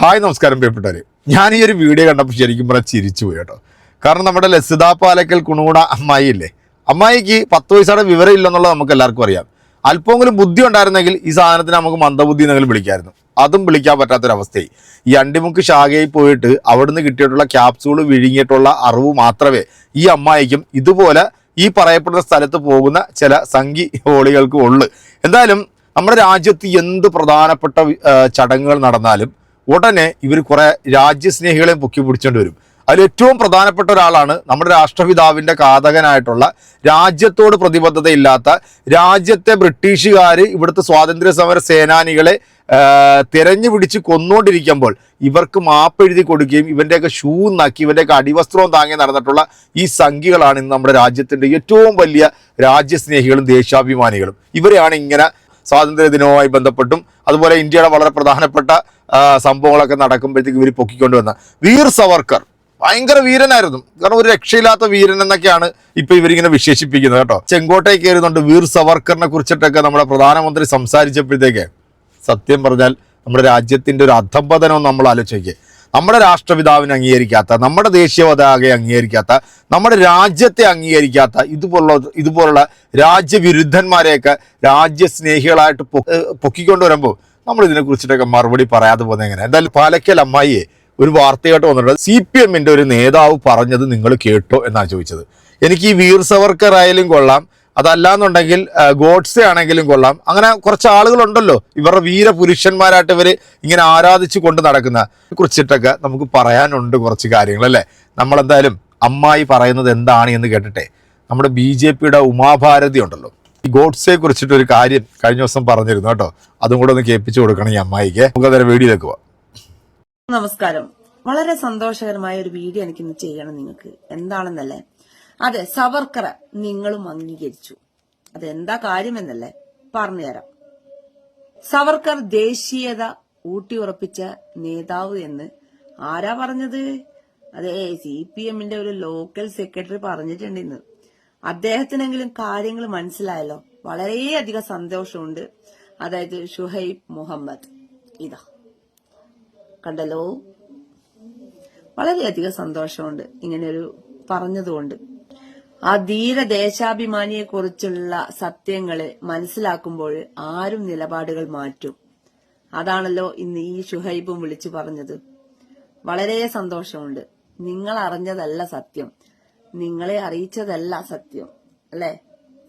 Hi നമസ്കാരം പ്രിയപ്പെട്ടവര്. ഞാൻ ഈ ഒരു വീഡിയോ കണ്ടപ്പോൾ ശരിക്കും പറഞ്ഞാൽ ചിരിച്ചു പോയി കേട്ടോ. കാരണം നമ്മുടെ ലസിത പാലക്കൽ കുണൂട അമ്മായി ഇല്ലേ? അമ്മായിക്ക് പത്ത് വയസ്സാണ് വിവരം ഇല്ലെന്നുള്ളത് നമുക്ക് എല്ലാവർക്കും അറിയാം. അല്പമെങ്കിലും ബുദ്ധി ഉണ്ടായിരുന്നെങ്കിൽ ഈ സാധനത്തിന് നമുക്ക് മന്ദബുദ്ധി എന്നെങ്കിലും വിളിക്കായിരുന്നു. അതും വിളിക്കാൻ പറ്റാത്തൊരവസ്ഥയായി. ഈ അണ്ടിമുക്ക് ശാഖയിൽ പോയിട്ട് അവിടുന്ന് കിട്ടിയിട്ടുള്ള ക്യാപ്സൂൾ വിഴുങ്ങിയിട്ടുള്ള അറിവ് മാത്രമേ ഈ അമ്മായിക്കും ഇതുപോലെ ഈ പറയപ്പെടുന്ന സ്ഥലത്ത് പോകുന്ന ചില സംഘി ഹോളികൾക്കും ഉള്ളു. എന്തായാലും നമ്മുടെ രാജ്യത്ത് എന്ത് പ്രധാനപ്പെട്ട ചടങ്ങുകൾ നടന്നാലും ഉടനെ ഇവർ കുറെ രാജ്യസ്നേഹികളെ പൊക്കി പിടിച്ചോണ്ട് വരും. അതിൽ ഏറ്റവും പ്രധാനപ്പെട്ട ഒരാളാണ് നമ്മുടെ രാഷ്ട്രപിതാവിന്റെ കാതകനായിട്ടുള്ള രാജ്യത്തോട് പ്രതിബദ്ധതയില്ലാത്ത രാജ്യത്തെ ബ്രിട്ടീഷുകാർ ഇവിടുത്തെ സ്വാതന്ത്ര്യ സമര സേനാനികളെ തിരഞ്ഞു പിടിച്ച് കൊന്നുകൊണ്ടിരിക്കുമ്പോൾ ഇവർക്ക് മാപ്പ് എഴുതി കൊടുക്കുകയും ഇവന്റെയൊക്കെ ഷൂ നാക്കി ഇവന്റെയൊക്കെ അടിവസ്ത്രവും താങ്ങി നടന്നിട്ടുള്ള ഈ സംഖ്യകളാണ് ഇന്ന് നമ്മുടെ രാജ്യത്തിന്റെ ഏറ്റവും വലിയ രാജ്യസ്നേഹികളും ദേശാഭിമാനികളും. ഇവരെയാണ് ഇങ്ങനെ സ്വാതന്ത്ര്യ ദിനവുമായി ബന്ധപ്പെട്ടും അതുപോലെ ഇന്ത്യയുടെ വളരെ പ്രധാനപ്പെട്ട സംഭവങ്ങളൊക്കെ നടക്കുമ്പോഴത്തേക്ക് ഇവർ പൊക്കിക്കൊണ്ടുവന്ന വീർ സവർക്കർ. ഭയങ്കര വീരനായിരുന്നു. കാരണം ഒരു രക്ഷയില്ലാത്ത വീരൻ എന്നൊക്കെയാണ് ഇപ്പൊ ഇവരിങ്ങനെ വിശേഷിപ്പിക്കുന്നത് കേട്ടോ. ചെങ്കോട്ടയിൽ കയറുന്നുണ്ട് വീർ സവർക്കറിനെ കുറിച്ചിട്ടൊക്കെ നമ്മുടെ പ്രധാനമന്ത്രി സംസാരിച്ചപ്പോഴത്തേക്ക് സത്യം പറഞ്ഞാൽ നമ്മുടെ രാജ്യത്തിന്റെ ഒരു അധംപതനം നമ്മൾ ആലോചിക്കുക നമ്മുടെ രാഷ്ട്രപിതാവിനെ അംഗീകരിക്കാത്ത നമ്മുടെ ദേശീയ പതാകയെ അംഗീകരിക്കാത്ത നമ്മുടെ രാജ്യത്തെ അംഗീകരിക്കാത്ത ഇതുപോലുള്ള ഇതുപോലുള്ള രാജ്യവിരുദ്ധന്മാരെയൊക്കെ രാജ്യസ്നേഹികളായിട്ട് പൊക്കിക്കൊണ്ട് വരുമ്പോൾ നമ്മൾ ഇതിനെ കുറിച്ചിട്ടൊക്കെ മറുപടി പറയാതെ പോകുന്നത് എങ്ങനെ എന്തായാലും പാലക്കൽ അമ്മായിയെ ഒരു വാർത്തയായിട്ട് വന്നിട്ടുണ്ട്. സി പി എമ്മിന്റെ ഒരു നേതാവ് പറഞ്ഞത് നിങ്ങൾ കേട്ടോ എന്നാണ് ചോദിച്ചത്. എനിക്ക് ഈ വീർ സവർക്കർ ആയാലും കൊള്ളാം അതല്ലാന്നുണ്ടെങ്കിൽ ഗോഡ്സെ ആണെങ്കിലും കൊള്ളാം. അങ്ങനെ കുറച്ച് ആളുകളുണ്ടല്ലോ. ഇവരുടെ വീരപുരുഷന്മാരായിട്ട് ഇവർ ഇങ്ങനെ ആരാധിച്ചു കൊണ്ട് നടക്കുന്ന. കുറിച്ചിട്ടൊക്കെ നമുക്ക് പറയാനുണ്ട് കുറച്ച് കാര്യങ്ങൾ അല്ലേ? നമ്മളെന്തായാലും അമ്മായി പറയുന്നത് എന്താണ് എന്ന് കേട്ടിട്ടെ. നമ്മുടെ ബി ജെ പിയുടെ ഉമാഭാരതി ഉണ്ടല്ലോ. ഈ ഗോഡ്സെ കുറിച്ചിട്ടൊരു കാര്യം കഴിഞ്ഞ ദിവസം പറഞ്ഞിരുന്നു കേട്ടോ. അതും കൂടെ ഒന്ന് കേൾപ്പിച്ചു കൊടുക്കണം ഈ അമ്മായിക്ക്. നമുക്ക് അതൊരു വീഡിയോയിലേക്ക് പോവാം. നമസ്കാരം. വളരെ സന്തോഷകരമായ ഒരു വീഡിയോ എനിക്കിന്ന് ചെയ്യണം നിങ്ങൾക്ക്. എന്താണെന്നല്ലേ? അതെ സവർക്കറെ നിങ്ങളും അംഗീകരിച്ചു. അതെന്താ കാര്യമെന്നല്ലേ പറഞ്ഞുതരാം സവർക്കർ ദേശീയത ഊട്ടിയുറപ്പിച്ച നേതാവ് എന്ന് ആരാ പറഞ്ഞത്? അതെ സി പി എമ്മിന്റെ ഒരു ലോക്കൽ സെക്രട്ടറി പറഞ്ഞിട്ടുണ്ട് ഇന്ന് അദ്ദേഹത്തിനെങ്കിലും കാര്യങ്ങൾ മനസ്സിലായല്ലോ. വളരെയധികം സന്തോഷമുണ്ട്. അതായത് ഷുഹൈബ് മുഹമ്മദ്. ഇതാ. കണ്ടല്ലോ? വളരെയധികം സന്തോഷമുണ്ട് ഇങ്ങനെ ഒരു പറഞ്ഞതുകൊണ്ട്. ആ ധീര ദേശാഭിമാനിയെ കുറിച്ചുള്ള സത്യങ്ങളെ മനസ്സിലാക്കുമ്പോൾ ആരും നിലപാടുകൾ മാറ്റും. അതാണല്ലോ ഇന്ന് ഈ ഷുഹൈബും വിളിച്ചു പറഞ്ഞത്. വളരെ സന്തോഷമുണ്ട്. നിങ്ങൾ അറിഞ്ഞതല്ല സത്യം. നിങ്ങളെ അറിയിച്ചതല്ല സത്യം. അല്ലെ?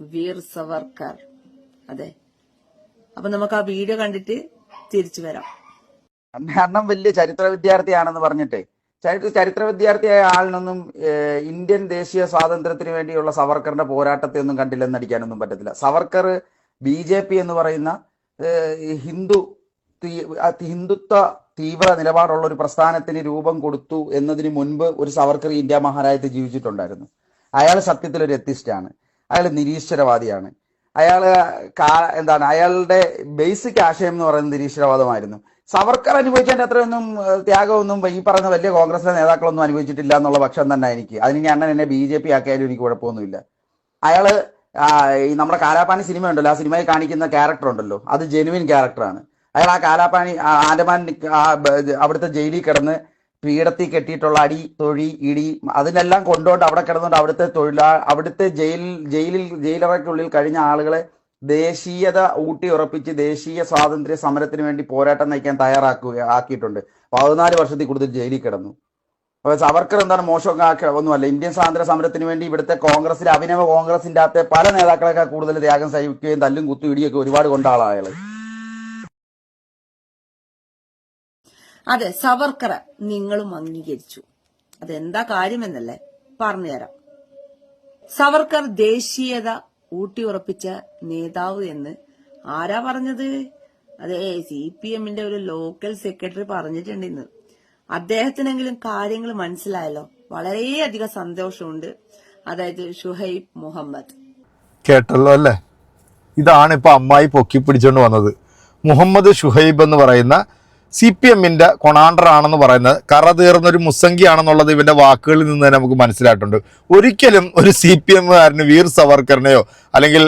വീർ സവർക്കർ. അതെ. അപ്പൊ നമുക്ക് ആ വീഡിയോ കണ്ടിട്ട് തിരിച്ചു വരാം. വലിയ ചരിത്ര വിദ്യാർത്ഥിയാണെന്ന് പറഞ്ഞിട്ട് ചരിത്ര വിദ്യാർത്ഥിയായ ആളിനൊന്നും ഇന്ത്യൻ ദേശീയ സ്വാതന്ത്ര്യത്തിന് വേണ്ടിയുള്ള സവർക്കറിന്റെ പോരാട്ടത്തെ ഒന്നും കണ്ടില്ലെന്ന് അടിക്കാനൊന്നും പറ്റത്തില്ല. സവർക്കർ ബി ജെ പി എന്ന് പറയുന്ന ഹിന്ദു ഹിന്ദുത്വ തീവ്ര നിലപാടുള്ള ഒരു പ്രസ്ഥാനത്തിന് രൂപം കൊടുത്തു എന്നതിന് മുൻപ് ഒരു സവർക്കർ ഇന്ത്യ മഹാരാജ്യത്ത് ജീവിച്ചിട്ടുണ്ടായിരുന്നു. അയാൾ സത്യത്തിൽ ഒരു എത്തിസ്റ്റാണ്. അയാൾ നിരീശ്വരവാദിയാണ്. അയാൾ എന്താണ് അയാളുടെ ബേസിക് ആശയം എന്ന് പറയുന്നത് നിരീശ്വരവാദമായിരുന്നു. സവർക്കർ അനുഭവിച്ചതിന്റെ അത്രയൊന്നും ത്യാഗമൊന്നും ഈ പറയുന്ന വലിയ കോൺഗ്രസിലെ നേതാക്കളൊന്നും അനുഭവിച്ചിട്ടില്ല എന്നുള്ള പക്ഷം തന്നെ എനിക്ക്. അതിന് ഞാൻ എന്നെ ബി ജെ പി ആക്കിയാലും എനിക്ക് കുഴപ്പമൊന്നുമില്ല. അയാൾ ഈ നമ്മുടെ കാലാപ്പാനി സിനിമ ഉണ്ടല്ലോ ആ സിനിമയിൽ കാണിക്കുന്ന ക്യാരക്ടർ ഉണ്ടല്ലോ അത് ജെനുവിൻ ക്യാരക്ടറാണ് അയാൾ ആ കാലാപ്പാനി ആൻഡമാൻ അവിടുത്തെ ജയിലിൽ കിടന്ന് പീഡത്തി കെട്ടിയിട്ടുള്ള അടി തൊഴി ഇടി അതിനെല്ലാം കൊണ്ടുകൊണ്ട് അവിടെ കിടന്നുകൊണ്ട് അവിടുത്തെ തൊഴിലാ അവിടുത്തെ ജയിൽ ജയിലിൽ ജയിലറയ്ക്കുള്ളിൽ കഴിഞ്ഞ ആളുകളെ ദേശീയത ഊട്ടി ഉറപ്പിച്ച് ദേശീയ സ്വാതന്ത്ര്യ സമരത്തിന് വേണ്ടി പോരാട്ടം നയിക്കാൻ തയ്യാറാക്കുക ആക്കിയിട്ടുണ്ട്. പതിനാല് വർഷത്തിൽ കൂടുതൽ ജയിലിൽ കിടന്നു. അപ്പൊ സവർക്കർ എന്താണ് മോശം ഒന്നുമല്ല. ഇന്ത്യൻ സ്വാതന്ത്ര്യ സമരത്തിന് വേണ്ടി ഇവിടുത്തെ കോൺഗ്രസിലെ അഭിനവ കോൺഗ്രസിന്റെ അകത്തെ പല നേതാക്കളൊക്കെ കൂടുതൽ ത്യാഗം സഹിക്കുകയും തല്ലും കുത്തും ഇടിയൊക്കെ ഒരുപാട് കൊണ്ട അതെ സവർക്കർ നിങ്ങളും അംഗീകരിച്ചു. അതെന്താ കാര്യമെന്നല്ലേ പറഞ്ഞുതരാം. സവർക്കർ ദേശീയത ഊട്ടിയുറപ്പിച്ച നേതാവ് എന്ന് ആരാ പറഞ്ഞത്? അതെ സി പി എമ്മിന്റെ ഒരു ലോക്കൽ സെക്രട്ടറി പറഞ്ഞിട്ടുണ്ട് ഇന്ന്. അദ്ദേഹത്തിനെങ്കിലും കാര്യങ്ങൾ മനസ്സിലായല്ലോ. വളരെയധികം സന്തോഷമുണ്ട്. അതായത് ഷുഹൈബ് മുഹമ്മദ്. കേട്ടല്ലോ അല്ലേ? ഇതാണ് ഇപ്പൊ അമ്മായി പൊക്കി പിടിച്ചോണ്ട് വന്നത്. മുഹമ്മദ് ഷുഹൈബ് എന്ന് പറയുന്ന സി പി എമ്മിന്റെ കൊണാണ്ടർ ആണെന്ന് പറയുന്നത് കറ തീർന്ന ഒരു മുസംഗിയാണെന്നുള്ളത് ഇവന്റെ വാക്കുകളിൽ നിന്ന് തന്നെ നമുക്ക് മനസ്സിലായിട്ടുണ്ട്. ഒരിക്കലും ഒരു സി പി എമ്മുകാരന് വീർ സവർക്കറിനെയോ അല്ലെങ്കിൽ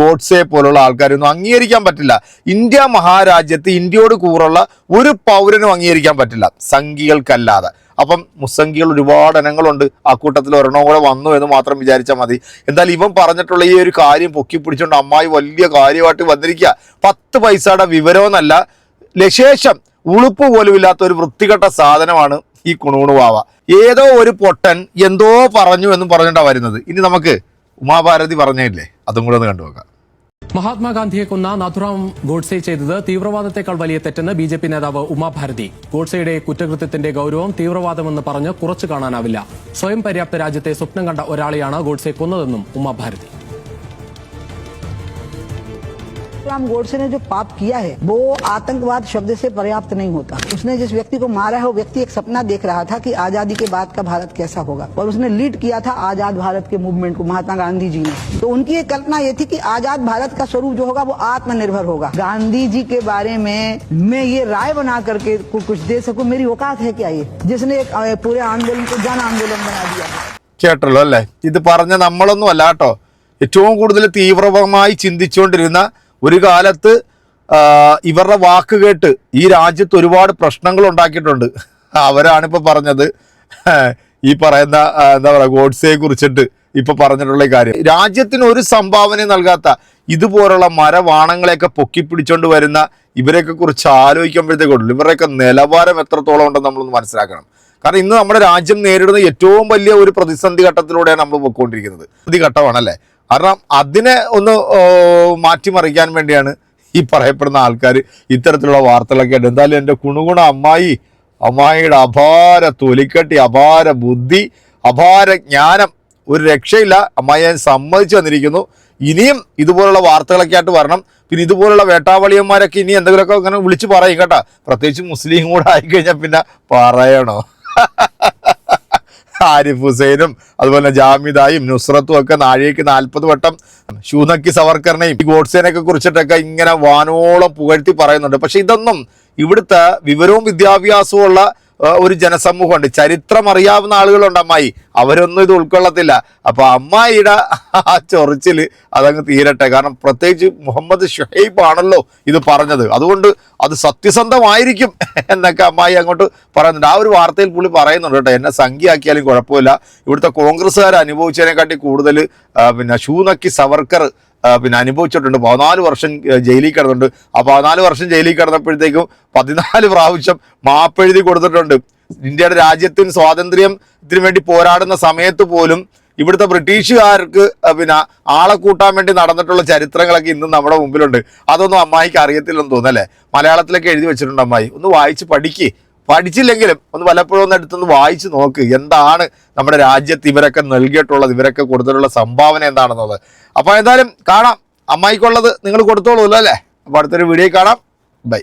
ഗോഡ്സെ പോലുള്ള ആൾക്കാരെയൊന്നും അംഗീകരിക്കാൻ പറ്റില്ല. ഇന്ത്യ മഹാരാജ്യത്ത് ഇന്ത്യയോട് കൂറുള്ള ഒരു പൗരനും അംഗീകരിക്കാൻ പറ്റില്ല. സംഘികൾക്കല്ലാതെ. അപ്പം മുസംഗികൾ ഒരുപാട് ഇനങ്ങളുണ്ട്. ആ കൂട്ടത്തിൽ ഒരെണ്ണം കൂടെ വന്നു എന്ന് മാത്രം വിചാരിച്ചാൽ മതി. എന്തായാലും ഇവൻ പറഞ്ഞിട്ടുള്ള ഈ ഒരു കാര്യം പൊക്കി പിടിച്ചുകൊണ്ട് അമ്മായി വലിയ കാര്യമായിട്ട് വന്നിരിക്കുക പത്ത് പൈസയുടെ വിവരമെന്നല്ല ലശേഷം ഉളുപ്പ് പോലും ഇല്ലാത്ത ഒരു വൃത്തികെട്ട സാധനമാണ് ഈ കുണുകുണുവാവ ഏതോ ഒരു പൊട്ടൻ എന്തോ പറഞ്ഞു എന്നും പറഞ്ഞിട്ടാണ് വരുന്നത്. ഇനി നമുക്ക് ഉമാഭാരതി പറഞ്ഞില്ലേ? അതും കൂടെ ഒന്ന് കണ്ടുനോക്കാം മഹാത്മാഗാന്ധിയെ കൊന്ന നാഥുറാം ഗോഡ്സെ ചെയ്തത് തീവ്രവാദത്തെക്കാൾ വലിയ തെറ്റെന്ന് ബി ജെ പി നേതാവ് ഉമാഭാരതി. ഗോഡ്സെയുടെ കുറ്റകൃത്യത്തിന്റെ ഗൌരവം തീവ്രവാദമെന്ന് പറഞ്ഞ് കുറച്ചു കാണാനാവില്ല. സ്വയം പര്യാപ്ത രാജ്യത്തെ സ്വപ്നം കണ്ട ഒരാളെയാണ് ഗോഡ്സെ കൊന്നതെന്നും ഉമാഭാരതി. राम गोडसे ने जो पाप किया है वो आतंकवाद शब्द से पर्याप्त नहीं होता उसने जिस व्यक्ति को मारा है वो व्यक्ति एक सपना देख रहा था कि आजादी के बाद का भारत कैसा होगा और उसने लीड किया था आजाद भारत के मूवमेंट को महात्मा गांधी जी ने तो उनकी एक कल्पना ये थी कि आजाद भारत का स्वरूप जो होगा वो आत्मनिर्भर होगा गांधी जी के बारे में मैं ये राय बना करके को कुछ दे सकूं मेरी औकात है क्या ये जिसने एक अ, पूरे आंदोलन को जन आंदोलन बना दिया കേട്ടല്ലോ അല്ലേ ഇത് പറഞ്ഞ നമ്മളൊന്നും അല്ല കേട്ടോ ഏറ്റവും കൂടുതൽ തീവ്രമായി ചിന്തിച്ചുകൊണ്ടിരുന്ന ഒരു കാലത്ത് ഇവരുടെ വാക്ക് കേട്ട് ഈ രാജ്യത്ത് ഒരുപാട് പ്രശ്നങ്ങൾ ഉണ്ടാക്കിയിട്ടുണ്ട്. അവരാണിപ്പോൾ പറഞ്ഞത് ഈ പറയുന്ന എന്താ പറയുക ഗോഡ്സയെ കുറിച്ചിട്ട് ഇപ്പൊ പറഞ്ഞിട്ടുള്ള ഈ കാര്യം. രാജ്യത്തിന് ഒരു സംഭാവന നൽകാത്ത ഇതുപോലുള്ള മരവാണങ്ങളെയൊക്കെ പൊക്കിപ്പിടിച്ചുകൊണ്ട് വരുന്ന ഇവരെയൊക്കെ കുറിച്ച് ആലോചിക്കുമ്പോഴത്തേക്കുള്ളൂ ഇവരുടെയൊക്കെ നിലവാരം എത്രത്തോളം ഉണ്ടെന്ന് നമ്മളൊന്ന് മനസ്സിലാക്കണം. കാരണം ഇന്ന് നമ്മുടെ രാജ്യം നേരിടുന്ന ഏറ്റവും വലിയ ഒരു പ്രതിസന്ധി ഘട്ടത്തിലൂടെയാണ് നമ്മൾ പോയിക്കൊണ്ടിരിക്കുന്നത്. പ്രതിഘട്ടമാണല്ലേ? ഘട്ടമാണല്ലേ കാരണം അതിനെ ഒന്ന് മാറ്റിമറിക്കാൻ വേണ്ടിയാണ് ഈ പറയപ്പെടുന്ന ആൾക്കാർ ഇത്തരത്തിലുള്ള വാർത്തകളൊക്കെ ഉണ്ട് എന്തായാലും എന്റെ കുണുകുണ അമ്മായി അമ്മായിയുടെ അപാര തൊലിക്കട്ടി അപാര ബുദ്ധി അപാര ജ്ഞാനം ഒരു രക്ഷയില്ല. അമ്മായി ഞാൻ സമ്മതിച്ചു വന്നിരിക്കുന്നു. ഇനിയും ഇതുപോലുള്ള വാർത്തകളൊക്കെ ആയിട്ട് വരണം. പിന്നെ ഇതുപോലുള്ള വേട്ടാവളിയന്മാരൊക്കെ ഇനി എന്തെങ്കിലുമൊക്കെ ഇങ്ങനെ വിളിച്ച് പറയും കേട്ടോ. പ്രത്യേകിച്ച് മുസ്ലിം കൂടെ ആയിക്കഴിഞ്ഞാൽ പിന്നെ പറയണോ? ആരിഫ് ഹുസൈനും അതുപോലെ ജാമിദായും നുസ്രത്തും ഒക്കെ നാഴികയ്ക്ക് നാൽപ്പത് വട്ടം ഷൂനക്കി സവർക്കറിനെയും ഈ ഗോഡ്സേനെയൊക്കെ കുറിച്ചിട്ടൊക്കെ ഇങ്ങനെ വാനോളം പുകഴ്ത്തി പറയുന്നുണ്ട്. പക്ഷെ ഇതൊന്നും ഇവിടുത്തെ വിവരവും വിദ്യാഭ്യാസവും ഉള്ള ഒരു ജനസമൂഹമുണ്ട്. ചരിത്രം അറിയാവുന്ന ആളുകളുണ്ട് അമ്മായി. അവരൊന്നും ഇത് ഉൾക്കൊള്ളത്തില്ല. അപ്പൊ അമ്മായിയുടെ ആ ചൊറിച്ചിൽ അതങ്ങ് തീരട്ടെ. കാരണം പ്രത്യേകിച്ച് മുഹമ്മദ് ഷുഹൈബ് ആണല്ലോ ഇത് പറഞ്ഞത്. അതുകൊണ്ട് അത് സത്യസന്ധമായിരിക്കും എന്നൊക്കെ അമ്മായി അങ്ങോട്ട് പറയുന്നുണ്ട്. ആ ഒരു വാർത്തയിൽ പുള്ളി പറയുന്നുണ്ട് കേട്ടോ എന്നെ സംഖ്യയാക്കിയാലും കുഴപ്പമില്ല. ഇവിടുത്തെ കോൺഗ്രസ്സുകാർ അനുഭവിച്ചതിനെക്കാട്ടി കൂടുതൽ പിന്നെ ഷൂനക്കി സവർക്കർ പിന്നെ അനുഭവിച്ചിട്ടുണ്ട്. പതിനാല് വർഷം ജയിലിൽ കിടന്നിട്ടുണ്ട്. ആ പതിനാല് വർഷം ജയിലിൽ കിടന്നപ്പോഴത്തേക്കും പതിനാല് പ്രാവശ്യം മാപ്പെഴുതി കൊടുത്തിട്ടുണ്ട്. ഇന്ത്യയുടെ രാജ്യത്തിന് സ്വാതന്ത്ര്യത്തിന് വേണ്ടി പോരാടുന്ന സമയത്ത് പോലും ഇവിടുത്തെ ബ്രിട്ടീഷുകാർക്ക് പിന്നെ ആളെ കൂട്ടാൻ വേണ്ടി നടന്നിട്ടുള്ള ചരിത്രങ്ങളൊക്കെ ഇന്നും നമ്മുടെ മുമ്പിലുണ്ട്. അതൊന്നും അമ്മായിക്ക് അറിയത്തില്ലെന്ന് തോന്നല്ലേ മലയാളത്തിലൊക്കെ എഴുതി വെച്ചിട്ടുണ്ട് അമ്മായി. ഒന്ന് വായിച്ച് പഠിക്ക്. പഠിച്ചില്ലെങ്കിലും ഒന്ന് പലപ്പോഴും ഒന്ന് എടുത്തൊന്ന് വായിച്ച് നോക്ക്. എന്താണ് നമ്മുടെ രാജ്യത്ത് ഇവരൊക്കെ നൽകിയിട്ടുള്ളത് ഇവരൊക്കെ കൊടുത്തിട്ടുള്ള സംഭാവന എന്താണെന്നുള്ളത്. അപ്പോൾ എന്തായാലും കാണാം. അമ്മായിക്കുള്ളത് നിങ്ങൾ കൊടുത്തോളൂല്ലോ അല്ലേ? അപ്പോൾ അടുത്തൊരു വീഡിയോ കാണാം. ബൈ.